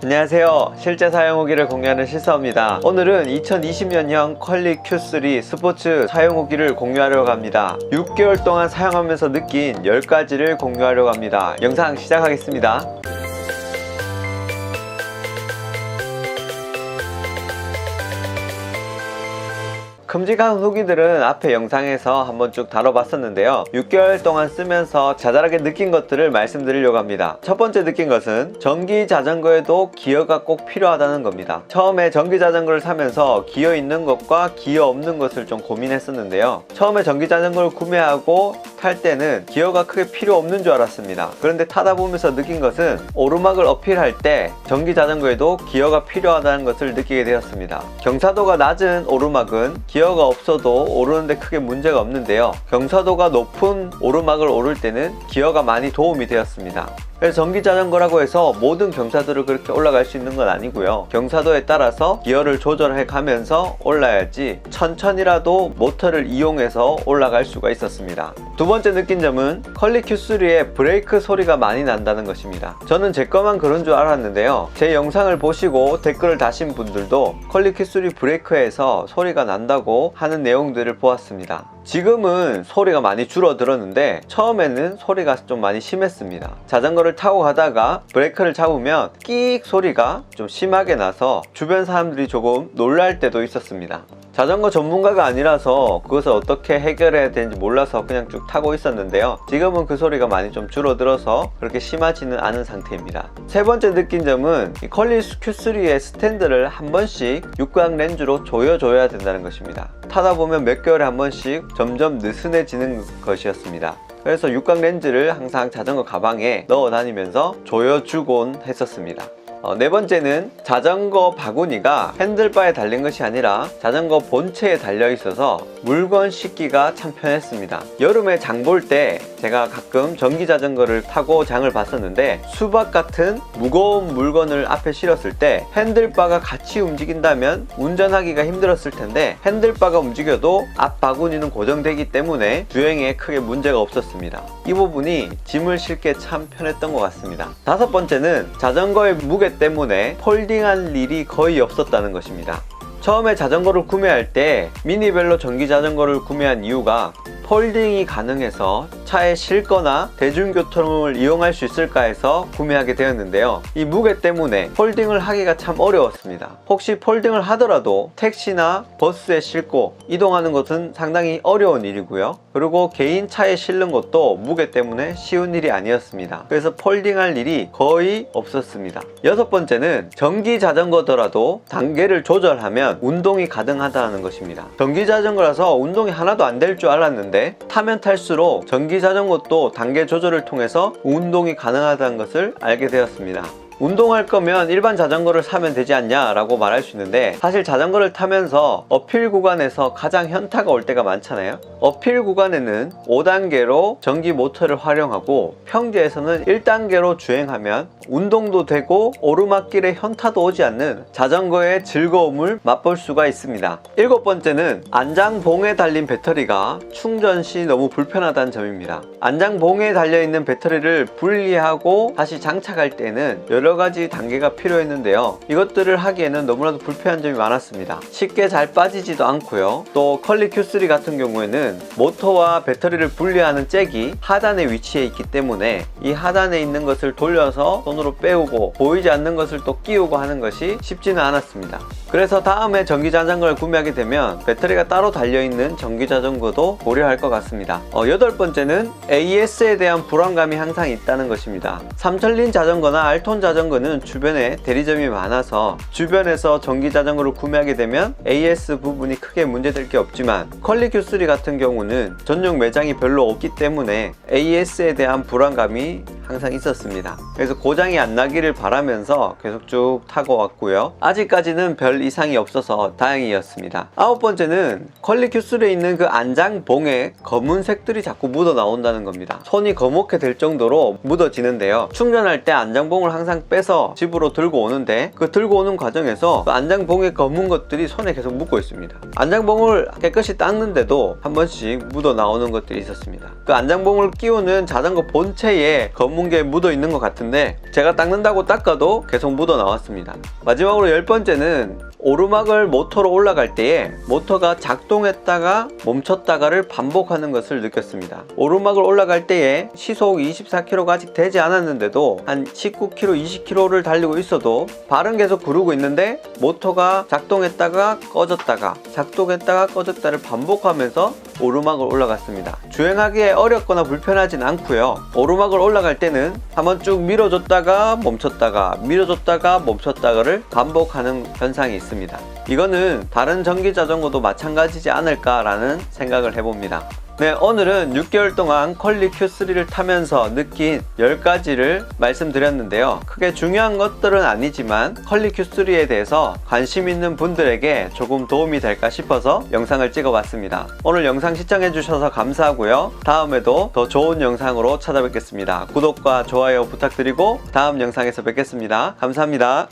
안녕하세요. 실제 사용 후기를 공유하는 실사입니다. 오늘은 2020년형 퀄리 Q3 스포츠 사용 후기를 공유하려고 합니다. 6개월 동안 사용하면서 느낀 10가지를 공유하려고 합니다. 영상 시작하겠습니다. 큼직한 후기들은 앞에 영상에서 한번 쭉 다뤄봤었는데요. 6개월 동안 쓰면서 자잘하게 느낀 것들을 말씀드리려고 합니다. 첫 번째 느낀 것은 전기 자전거에도 기어가 꼭 필요하다는 겁니다. 처음에 전기 자전거를 사면서 기어 있는 것과 기어 없는 것을 좀 고민했었는데요. 처음에 전기 자전거를 구매하고 탈 때는 기어가 크게 필요 없는 줄 알았습니다. 그런데 타다 보면서 느낀 것은 오르막을 어필할 때 전기 자전거에도 기어가 필요하다는 것을 느끼게 되었습니다. 경사도가 낮은 오르막은 기어가 없어도 오르는데 크게 문제가 없는데요. 경사도가 높은 오르막을 오를 때는 기어가 많이 도움이 되었습니다. 전기 자전거라고 해서 모든 경사도를 그렇게 올라갈 수 있는 건 아니고요. 경사도에 따라서 기어를 조절해 가면서 올라야지 천천히라도 모터를 이용해서 올라갈 수가 있었습니다. 두 번째 느낀 점은 컬리 Q3의 브레이크 소리가 많이 난다는 것입니다. 저는 제 것만 그런 줄 알았는데요. 제 영상을 보시고 댓글을 다신 분들도 컬리 Q3 브레이크에서 소리가 난다고 하는 내용들을 보았습니다. 지금은 소리가 많이 줄어들었는데 처음에는 소리가 좀 많이 심했습니다. 자전거를 타고 가다가 브레이크를 잡으면 끼익 소리가 좀 심하게 나서 주변 사람들이 조금 놀랄 때도 있었습니다. 자전거 전문가가 아니라서 그것을 어떻게 해결해야 되는지 몰라서 그냥 쭉 타고 있었는데요. 지금은 그 소리가 많이 좀 줄어들어서 그렇게 심하지는 않은 상태입니다. 세 번째 느낀 점은 이 컬리스 Q3의 스탠드를 한 번씩 육각 렌즈로 조여줘야 된다는 것입니다. 타다 보면 몇 개월에 한 번씩 점점 느슨해지는 것이었습니다. 그래서 육각 렌즈를 항상 자전거 가방에 넣어 다니면서 조여주곤 했었습니다. 어, 네 번째는 자전거 바구니가 핸들바에 달린 것이 아니라 자전거 본체에 달려 있어서 물건 싣기가 참 편했습니다. 여름에 장 볼 때 제가 가끔 전기 자전거를 타고 장을 봤었는데 수박 같은 무거운 물건을 앞에 실었을 때 핸들바가 같이 움직인다면 운전하기가 힘들었을 텐데 핸들바가 움직여도 앞 바구니는 고정되기 때문에 주행에 크게 문제가 없었습니다. 이 부분이 짐을 싣기에 참 편했던 것 같습니다. 다섯 번째는 자전거의 무게 때문에 폴딩할 일이 거의 없었다는 것입니다. 처음에 자전거를 구매할 때 미니벨로 전기 자전거를 구매한 이유가 폴딩이 가능해서 차에 싣거나 대중교통을 이용할 수 있을까 해서 구매하게 되었는데요. 이 무게 때문에 폴딩을 하기가 참 어려웠습니다. 혹시 폴딩을 하더라도 택시나 버스에 싣고 이동하는 것은 상당히 어려운 일이고요. 그리고 개인 차에 실는 것도 무게 때문에 쉬운 일이 아니었습니다. 그래서 폴딩할 일이 거의 없었습니다. 여섯 번째는 전기 자전거더라도 단계를 조절하면 운동이 가능하다는 것입니다. 전기 자전거라서 운동이 하나도 안 될 줄 알았는데 타면 탈수록 전기 자전거 도 단계 조절을 통해서 운동이 가능하다는 것을 알게 되었습니다. 운동할 거면 일반 자전거를 사면 되지 않냐 라고 말할 수 있는데 사실 자전거를 타면서 어필 구간에서 가장 현타가 올 때가 많잖아요. 어필 구간에는 5단계로 전기 모터를 활용하고 평지에서는 1단계로 주행하면 운동도 되고 오르막길에 현타도 오지 않는 자전거의 즐거움을 맛볼 수가 있습니다. 일곱 번째는 안장봉에 달린 배터리가 충전 시 너무 불편하다는 점입니다. 안장봉에 달려있는 배터리를 분리하고 다시 장착할 때는 여러 가지 단계가 필요했는데요. 이것들을 하기에는 너무나도 불편한 점이 많았습니다. 쉽게 잘 빠지지도 않고요. 또 컬리 Q3 같은 경우에는 모터와 배터리를 분리하는 잭이 하단에 위치해 있기 때문에 이 하단에 있는 것을 돌려서 손으로 빼오고 보이지 않는 것을 또 끼우고 하는 것이 쉽지는 않았습니다. 그래서 다음에 전기 자전거를 구매하게 되면 배터리가 따로 달려있는 전기 자전거도 고려할 것 같습니다. 어, 여덟 번째는 AS에 대한 불안감이 항상 있다는 것입니다. 삼천린 자전거나 알톤 자전거 는 주변에 대리점이 많아서 주변에서 전기 자전거를 구매하게 되면 AS 부분이 크게 문제될 게 없지만 컬리 Q3 같은 경우는 전용 매장이 별로 없기 때문에 AS에 대한 불안감이 항상 있었습니다. 그래서 고장이 안 나기를 바라면서 계속 쭉 타고 왔고요. 아직까지는 별 이상이 없어서 다행이었습니다. 아홉 번째는 퀄리 Q3에 있는 그 안장봉에 검은색들이 자꾸 묻어 나온다는 겁니다. 손이 거먹게 될 정도로 묻어지는데요. 충전할 때 안장봉을 항상 빼서 집으로 들고 오는데 그 들고 오는 과정에서 그 안장봉에 검은 것들이 손에 계속 묻고 있습니다. 안장봉을 깨끗이 닦는데도 한 번씩 묻어 나오는 것들이 있었습니다. 그 안장봉을 끼우는 자전거 본체에 검은 검은 게 묻어 있는 것 같은데 제가 닦는다고 닦아도 계속 묻어 나왔습니다. 마지막으로 열 번째는 오르막을 모터로 올라갈 때에 모터가 작동했다가 멈췄다가를 반복하는 것을 느꼈습니다. 오르막을 올라갈 때에 시속 24km가 아직 되지 않았는데도 한 19km, 20km를 달리고 있어도 발은 계속 구르고 있는데 모터가 작동했다가 꺼졌다가 작동했다가 꺼졌다를 반복하면서 오르막을 올라갔습니다. 주행하기에 어렵거나 불편하진 않고요. 오르막을 올라갈 때는 한번 쭉 밀어줬다가 멈췄다가 밀어줬다가 멈췄다가를 반복하는 현상이 있습니다. 이거는 다른 전기 자전거도 마찬가지지 않을까라는 생각을 해봅니다. 네, 오늘은 6개월 동안 컬리 Q3를 타면서 느낀 10가지를 말씀드렸는데요. 크게 중요한 것들은 아니지만 컬리 Q3에 대해서 관심 있는 분들에게 조금 도움이 될까 싶어서 영상을 찍어 봤습니다. 오늘 영상 시청해 주셔서 감사하고요. 다음에도 더 좋은 영상으로 찾아뵙겠습니다. 구독과 좋아요 부탁드리고 다음 영상에서 뵙겠습니다. 감사합니다.